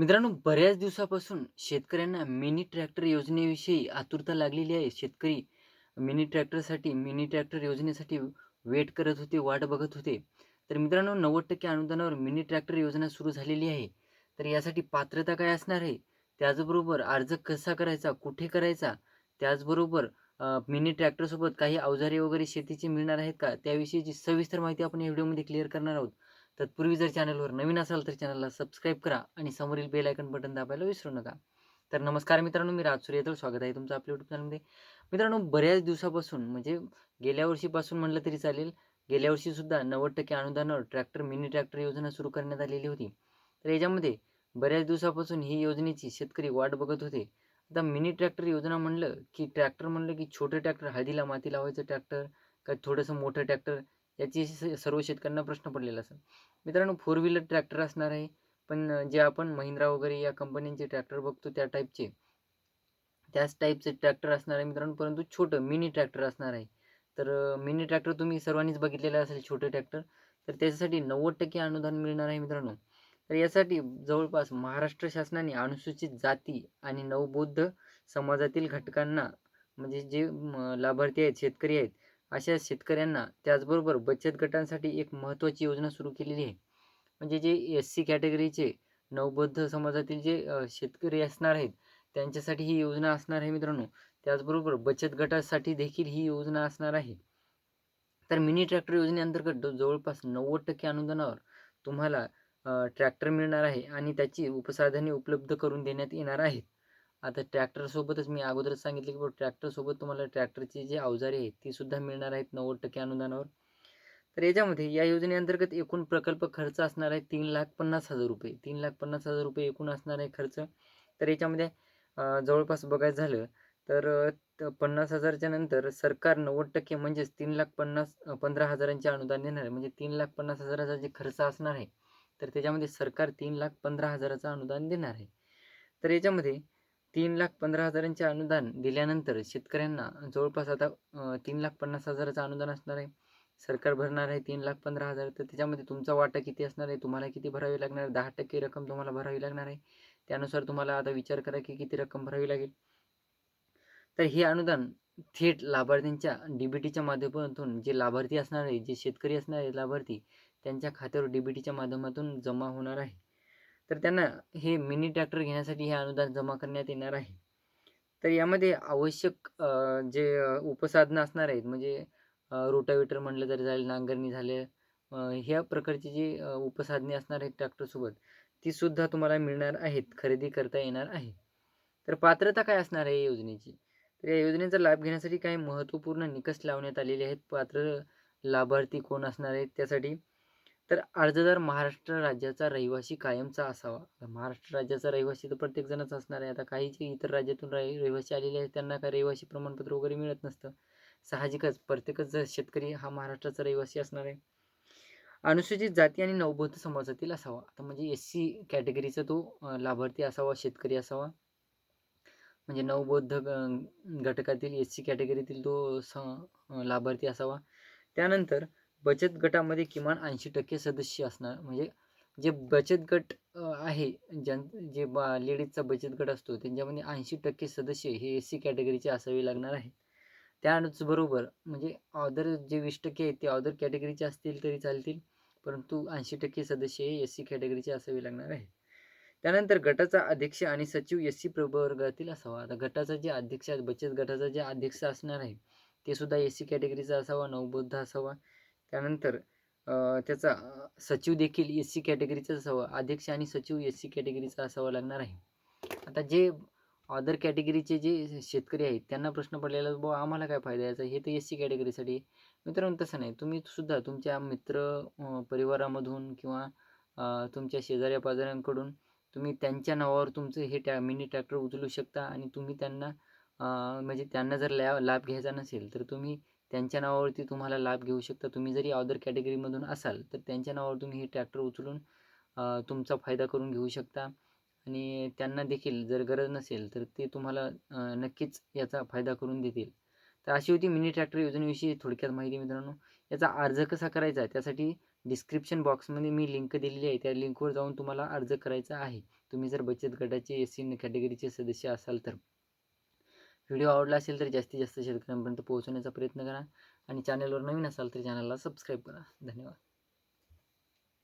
मित्रांनो, बऱ्याच दिवसापासून शेतकऱ्यांना मिनी ट्रॅक्टर योजनेविषयी आतुरता लागलेली आहे. शेतकरी मिनी ट्रॅक्टरसाठी मिनी ट्रॅक्टर योजनेसाठी वेट करत होते, वाट बघत होते. तर मित्रांनो 90% अनुदानावर मिनी ट्रॅक्टर योजना सुरू झालेली आहे. तर यासाठी पात्रता काय असणार आहे? त्याचबरोबर अर्ज कसा करायचा? कुठे करायचा? त्याचबरोबर मिनी ट्रॅक्टरसोबत काही अवजारे वगैरे शेतीची मिळणार आहेत का? त्याविषयीची सविस्तर माहिती आपण या व्हिडिओमध्ये क्लिअर करणार आहोत. तत्पूर्वी जर चॅनलवर नवीन असाल तर चॅनलला सबस्क्राईब करा आणि समोरील बेल आयकन बटन दाबायला विसरू नका. तर नमस्कार मित्रांनो, मी राज सूर्यदळ स्वागत आहे तुमचं आपल्या यूट्यूब चॅनलमध्ये. मित्रांनो, बऱ्याच दिवसापासून म्हणजे गेल्या वर्षीपासून म्हटलं तरी चालेल, गेल्या वर्षीसुद्धा 90% अनुदानावर ट्रॅक्टर मिनी ट्रॅक्टर योजना सुरू करण्यात आलेली होती. तर याच्यामध्ये बऱ्याच दिवसापासून ही योजनेची शेतकरी वाट बघत होते. आता मिनी ट्रॅक्टर योजना म्हणलं, की ट्रॅक्टर म्हणलं की छोटे ट्रॅक्टर हळदीला माती लावायचं ट्रॅक्टर का थोडंसं मोठं ट्रॅक्टर याची सर्व शेतकऱ्यांना प्रश्न पडलेला असेल. मित्रांनो फोर व्हीलर ट्रॅक्टर असणार आहे. पण जे आपण महिंद्रा वगैरे या कंपन्यांचे ट्रॅक्टर बघतो त्या टाईपचे त्याच टाईपचे ट्रॅक्टर असणार आहे मित्रांनो, परंतु छोटं मिनी ट्रॅक्टर असणार आहे. तर मिनी ट्रॅक्टर तुम्ही सर्वांनीच बघितलेलं असेल छोटे ट्रॅक्टर. तर त्याच्यासाठी 90% अनुदान मिळणार आहे मित्रांनो. तर यासाठी जवळपास महाराष्ट्र शासनाने अनुसूचित जाती आणि नवबौद्ध समाजातील घटकांना म्हणजे जे लाभार्थी आहेत, शेतकरी आहेत, अशा शेतकऱ्यांना त्याचबरोबर बचत गटांसाठी एक महत्त्वाची योजना सुरू केलेली आहे. म्हणजे जे एस-सी कॅटेगरीचे नवबद्ध समाजातील जे शेतकरी असणार आहेत, त्यांच्यासाठी ही योजना असणार आहे मित्रांनो. त्याचबरोबर बचत गटासाठी देखील ही योजना असणार आहे. तर मिनी ट्रॅक्टर योजनेअंतर्गत जवळपास 90% अनुदानावर तुम्हाला ट्रॅक्टर मिळणार आहे आणि त्याची उपसाधने उपलब्ध करून देण्यात येणार आहेत. आता ट्रॅक्टरसोबतच मी अगोदरच सांगितलं, की ट्रॅक्टरसोबत तुम्हाला ट्रॅक्टरची जी अवजारे आहेत, ती सुद्धा मिळणार आहेत 90% अनुदानावर. तर याच्यामध्ये या योजनेअंतर्गत एकूण प्रकल्प खर्च असणार आहे ₹3,50,000 ₹3,50,000 एकूण असणार आहे खर्च. तर याच्यामध्ये जवळपास बघायचं झालं तर पन्नास हजारच्या नंतर सरकार 90% म्हणजेच 3,50,000 अ, 15,000चे अनुदान देणार आहे. म्हणजे 3,50,000चा जे खर्च असणार आहे, तर त्याच्यामध्ये सरकार 3,15,000चं अनुदान देणार आहे. तर याच्यामध्ये 3,15,000चे अनुदान दिल्यानंतर शेतकऱ्यांना जवळपास आता तीन लाख पन्नास हजाराचं अनुदान असणार आहे. सरकार भरणार आहे 3,15,000 तर त्याच्यामध्ये तुमचा वाटा किती असणार आहे? तुम्हाला किती भरावी लागणार आहे? 10% रक्कम तुम्हाला भरावी लागणार आहे. त्यानुसार तुम्हाला आता विचार करा, की किती रक्कम भरावी लागेल. तर हे अनुदान थेट लाभार्थ्यांच्या डी-बी-टीच्या माध्यमातून जे लाभार्थी असणार आहे, जे शेतकरी असणार आहे लाभार्थी, त्यांच्या खात्यावर डी-बी-टीच्या माध्यमातून जमा होणार आहे. तर त्यांना हे मिनी ट्रॅक्टर घेण्यासाठी हे अनुदान जमा करण्यात येणार आहे. तर यामध्ये आवश्यक जे उपसाधनं असणार आहेत म्हणजे रोटावेटर म्हटलं तरी चालेल, नांगरणी झाले ह्या प्रकारची जी उपसाधने असणार आहेत ट्रॅक्टरसोबत, ती सुद्धा तुम्हाला मिळणार आहेत, खरेदी करता येणार आहे. तर पात्रता काय असणार आहे या योजनेची? तर या योजनेचा लाभ घेण्यासाठी काही महत्त्वपूर्ण निकष लावण्यात आलेले आहेत. पात्र लाभार्थी कोण असणार आहेत त्यासाठी? तर अर्जदार महाराष्ट्र राज्याचा रहिवासी कायमचा असावा. महाराष्ट्र राज्याचा रहिवासी तर प्रत्येकजणच असणार आहे. आता काही जे इतर राज्यातून रहि रहिवासी आलेले आहेत, त्यांना काही रहिवासी प्रमाणपत्र वगैरे मिळत नसतं. साहजिकच प्रत्येकच शेतकरी हा महाराष्ट्राचा रहिवासी असणार आहे. अनुसूचित जाती आणि नवबौद्ध समाजातील असावा. आता म्हणजे एस-सी कॅटेगरीचा तो लाभार्थी असावा, शेतकरी असावा. म्हणजे नवबौद्ध ग घटकातील एस-सी कॅटेगरीतील तो स लाभार्थी असावा. त्यानंतर बचत गटामध्ये किमान 80% सदस्य असणार. म्हणजे जे बचत गट आहे, ज्यां जे बा लेडीजचा बचत गट असतो, त्यांच्यामध्ये 80% सदस्य हे एस-सी कॅटेगरीचे असावे लागणार आहेत. त्याचबरोबर म्हणजे ऑदर जे 20% आहेत, ते ऑदर कॅटेगरीचे असतील तरी चालतील, परंतु 80% सदस्य हे एस-सी कॅटेगरीचे असावे लागणार आहेत. त्यानंतर गटाचा अध्यक्ष आणि सचिव एस-सी प्रवर्गातील असावा. आता गटाचा जे अध्यक्ष आहे, बचत गटाचा जे अध्यक्ष असणार आहे, ते सुद्धा एस-सी कॅटेगरीचा असावा, नवबौद्ध असावा. त्यानंतर त्याचा सचिव देखील एस-सी कॅटेगरीचाच असावा. अध्यक्ष आणि सचिव एस-सी कॅटेगरीचा असावा लागणार आहे. आता जे अदर कॅटेगरीचे जे शेतकरी आहेत, त्यांना प्रश्न पडलेला बुवा आम्हाला काय फायदा याचा? हे तर एस-सी कॅटेगरीसाठी मित्रांनो तसं नाही. तुम्ही सुद्धा तुमच्या मित्र परिवारामधून किंवा तुमच्या शेजाऱ्या-पाजाऱ्यांकडून तुम्ही त्यांच्या नावावर तुमचं हे टॅ मिनी ट्रॅक्टर उचलू शकता आणि तुम्ही त्यांना म्हणजे त्यांना जर ल्या लाभ घ्यायचा नसेल, तर तुम्ही त्यांच्या नावावरती तुम्हाला लाभ घेऊ शकता. तुम्ही जरी अदर कॅटेगरीमधून असाल, तर त्यांच्या नावावर तुम्ही हे ट्रॅक्टर उचलून तुमचा फायदा करून घेऊ शकता आणि त्यांना देखील जर गरज नसेल, तर ते तुम्हाला नक्कीच याचा फायदा करून देतील. तर अशी होती मिनी ट्रॅक्टर योजनेविषयी थोडक्यात माहिती मित्रांनो. याचा अर्ज कसा करायचा? त्यासाठी डिस्क्रिप्शन बॉक्समध्ये मी लिंक दिलेली आहे त्या लिंकवर जाऊन तुम्हाला अर्ज करायचा आहे तुम्ही जर बचत गटाचे एस सी कॅटेगरीचे सदस्य असाल तर व्हिडिओ आवडला असेल तर जास्तीत जास्त शेतकऱ्यांपर्यंत पोहोचवण्याचा प्रयत्न करा आणि चॅनलवर नवीन असाल तर चॅनलला सबस्क्राईब करा. धन्यवाद.